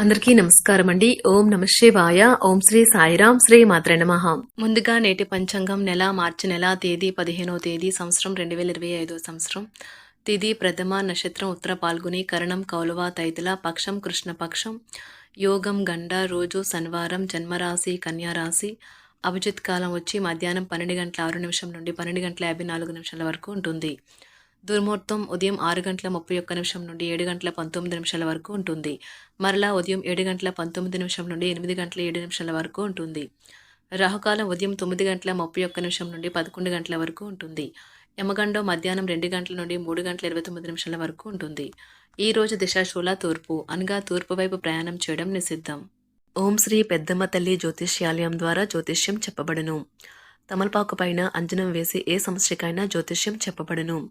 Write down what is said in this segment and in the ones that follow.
అందరికీ నమస్కారం అండి ఓం నమ శివాయ. ఓం శ్రీ సాయిరాం శ్రీ మాత్ర నమః. ముందుగా నేటి పంచాంగం నెల మార్చి నెల తేదీ పదిహేనో తేదీ సంవత్సరం రెండు వేల ఇరవై ఐదో సంవత్సరం. తిది ప్రథమ నక్షత్రం ఉత్తర పాల్గొని కరణం కౌలవ తైతుల పక్షం కృష్ణపక్షం యోగం గండ రోజు శనివారం జన్మరాశి కన్యారాశి అభిజిత్ కాలం వచ్చి మధ్యాహ్నం పన్నెండు గంటల ఆరు నిమిషం నుండి పన్నెండు గంటల యాభై నాలుగు నిమిషాల వరకు ఉంటుంది. దుర్ముహూర్తం ఉదయం ఆరు గంటల ముప్పై ఒక్క నిమిషం నుండి ఏడు గంటల పంతొమ్మిది నిమిషాల వరకు ఉంటుంది. మరలా ఉదయం ఏడు గంటల పంతొమ్మిది నిమిషం నుండి ఎనిమిది గంటల ఏడు నిమిషాల వరకు ఉంటుంది. రాహుకాలం ఉదయం తొమ్మిది గంటల ముప్పై ఒక్క నిమిషం నుండి పదకొండు గంటల వరకు ఉంటుంది. యమగండం మధ్యాహ్నం రెండు గంటల నుండి మూడు గంటల ఇరవై తొమ్మిది నిమిషాల వరకు ఉంటుంది. ఈ రోజు దిశాశూల తూర్పు అనగా తూర్పు వైపు ప్రయాణం చేయడం నిషిద్ధం. ఓం శ్రీ పెద్దమ్మ తల్లి జ్యోతిష్యాలయం ద్వారా జ్యోతిష్యం చెప్పబడును. తమలపాకు పైన అంజనం వేసి ఏ సమస్యకైనా జ్యోతిష్యం చెప్పబడును.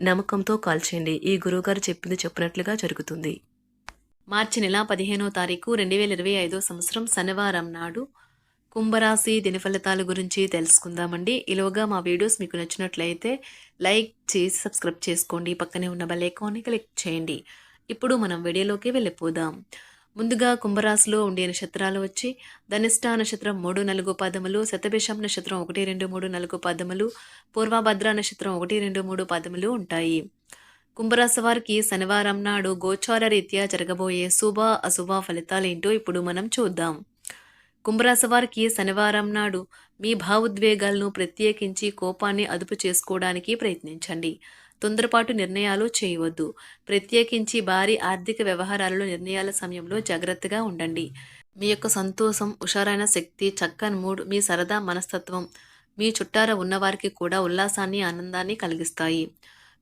నమ్మకంతో కాల్ చేయండి. ఈ గురువుగారు చెప్పింది చెప్పినట్లుగా జరుగుతుంది. మార్చి నెల పదిహేనో తారీఖు రెండు వేల ఇరవై ఐదో సంవత్సరం శనివారం నాడు కుంభరాశి దినఫలితాల గురించి తెలుసుకుందామండి. ఈలోగా మా వీడియోస్ మీకు నచ్చినట్లయితే లైక్ చేసి సబ్స్క్రైబ్ చేసుకోండి. పక్కనే ఉన్న బెల్ ఐకాన్ని క్లిక్ చేయండి. ఇప్పుడు మనం వీడియోలోకి వెళ్ళిపోదాం. ముందుగా కుంభరాశిలో ఉండే నక్షత్రాలు వచ్చి ధనిష్ట నక్షత్రం మూడు నలుగు పదములు శతభిషం నక్షత్రం ఒకటి రెండు మూడు నలుగు పదములు పూర్వభద్ర నక్షత్రం ఒకటి రెండు మూడు పదములు ఉంటాయి. కుంభరాశి వారికి శనివారం నాడు గోచార రీత్యా జరగబోయే శుభ అశుభ ఫలితాలేంటో ఇప్పుడు మనం చూద్దాం. కుంభరాశి వారికి శనివారం నాడు మీ భావోద్వేగాలను ప్రత్యేకించి కోపాన్ని అదుపు చేసుకోవడానికి ప్రయత్నించండి. తొందరపాటు నిర్ణయాలు చేయవద్దు. ప్రత్యేకించి భారీ ఆర్థిక వ్యవహారాలలో నిర్ణయాల సమయంలో జాగ్రత్తగా ఉండండి. మీ యొక్క సంతోషం హుషారైన శక్తి చక్కని మూడ్ మీ సరదా మనస్తత్వం మీ చుట్టార ఉన్నవారికి కూడా ఉల్లాసాన్ని ఆనందాన్ని కలిగిస్తాయి.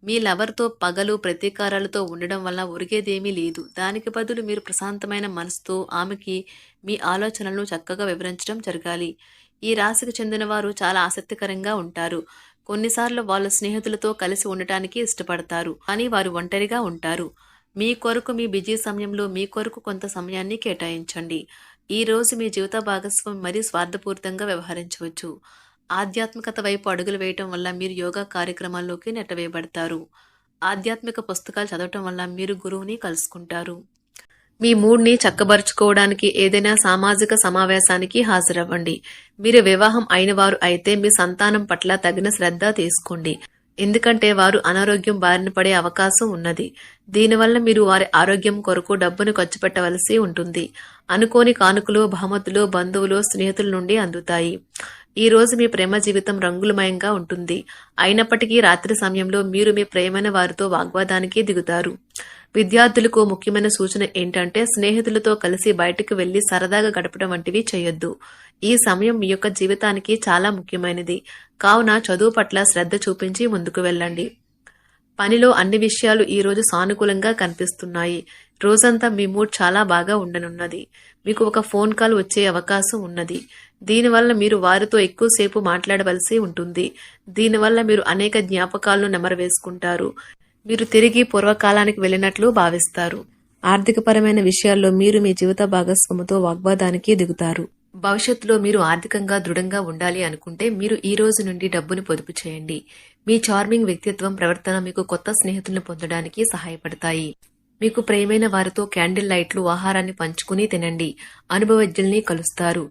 మీ లవర్తో పగలు ప్రతీకారాలతో ఉండడం వల్ల ఒరిగేదేమీ లేదు. దానికి బదులు మీరు ప్రశాంతమైన మనసుతో ఆమెకి మీ ఆలోచనలను చక్కగా వివరించడం జరగాలి. ఈ రాశికి చెందిన వారు చాలా ఆసక్తికరంగా ఉంటారు. కొన్నిసార్లు వాళ్ళ స్నేహితులతో కలిసి ఉండటానికి ఇష్టపడతారు. కానీ వారు ఒంటరిగా ఉంటారు. మీ కొరకు మీ బిజీ సమయంలో మీ కొరకు కొంత సమయాన్ని కేటాయించండి. ఈ రోజు మీ జీవిత భాగస్వామి మరీ స్వార్థపూరితంగా వ్యవహరించవచ్చు. ఆధ్యాత్మికత వైపు అడుగులు వేయటం వల్ల మీరు యోగా కార్యక్రమాల్లోకి నెట్టవేయబడతారు. ఆధ్యాత్మిక పుస్తకాలు చదవటం వల్ల మీరు గురువుని కలుసుకుంటారు. మీ మూడ్ని చక్కబరుచుకోవడానికి ఏదైనా సామాజిక సమావేశానికి హాజరవ్వండి. మీరు వివాహం అయిన వారు అయితే మీ సంతానం పట్ల తగిన శ్రద్ధ తీసుకోండి. ఎందుకంటే వారు అనారోగ్యం బారిన పడే అవకాశం ఉన్నది. దీనివల్ల మీరు వారి ఆరోగ్యం కొరకు డబ్బును ఖర్చు పెట్టవలసి ఉంటుంది. అనుకోని కానుకలు బహుమతులు బంధువులు స్నేహితుల నుండి అందుతాయి. ఈ రోజు మీ ప్రేమ జీవితం రంగులమయంగా ఉంటుంది. అయినప్పటికీ రాత్రి సమయంలో మీరు మీ ప్రేమైన వారితో వాగ్వాదానికి దిగుతారు. విద్యార్థులకు ముఖ్యమైన సూచన ఏంటంటే స్నేహితులతో కలిసి బయటకు వెళ్ళి సరదాగా గడపడం వంటివి చేయొద్దు. ఈ సమయం మీ యొక్క జీవితానికి చాలా ముఖ్యమైనది. కావున చదువు పట్ల శ్రద్ధ చూపించి ముందుకు వెళ్ళండి. పనిలో అన్ని విషయాలు ఈ రోజు సానుకూలంగా కనిపిస్తున్నాయి. రోజంతా మీ మూడ్ చాలా బాగా ఉండనున్నది. మీకు ఒక ఫోన్ కాల్ వచ్చే అవకాశం ఉన్నది. దీనివల్ల మీరు వారితో ఎక్కువసేపు మాట్లాడవలసి ఉంటుంది. దీనివల్ల మీరు అనేక జ్ఞాపకాలను నెమరవేసుకుంటారు. మీరు తిరిగి పూర్వకాలానికి వెళ్ళినట్లు భావిస్తారు. ఆర్థికపరమైన విషయాల్లో మీరు మీ జీవిత భాగస్వామితో వాగ్వాదానికి దిగుతారు భవిష్యత్తులో మీరు ఆర్థికంగా దృఢంగా ఉండాలి అనుకుంటే మీరు ఈ రోజు నుండి డబ్బును పొదుపు చేయండి. మీ చార్మింగ్ వ్యక్తిత్వం ప్రవర్తన మీకు కొత్త స్నేహితులను పొందడానికి సహాయపడతాయి. మీకు ప్రేమైన వారితో క్యాండిల్ లైట్లు ఆహారాన్ని పంచుకుని తినండి. అనుభవజ్ఞుల్ని కలుస్తారు.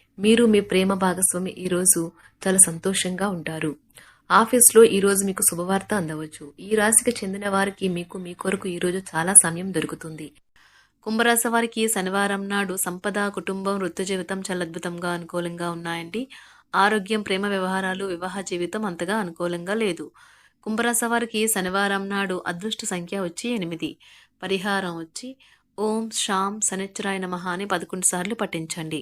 మీరు మీ ప్రేమ భాగస్వామి ఈ రోజు చాలా సంతోషంగా ఉంటారు. ఆఫీస్లో ఈరోజు మీకు శుభవార్త అందవచ్చు. ఈ రాశికి చెందిన వారికి మీకు మీ కొరకు ఈ రోజు చాలా సమయం దొరుకుతుంది. కుంభరాశి వారికి శనివారం నాడు సంపద కుటుంబం వృత్తి జీవితం చాలా అద్భుతంగా అనుకూలంగా ఉన్నాయండి. ఆరోగ్యం ప్రేమ వ్యవహారాలు వివాహ జీవితం అంతగా అనుకూలంగా లేదు. కుంభరాశి వారికి శనివారం నాడు అదృష్ట సంఖ్య వచ్చి ఎనిమిది. పరిహారం వచ్చి ఓం శాం శనిచ్చరాయ నమః అని పదకొండు సార్లు పఠించండి.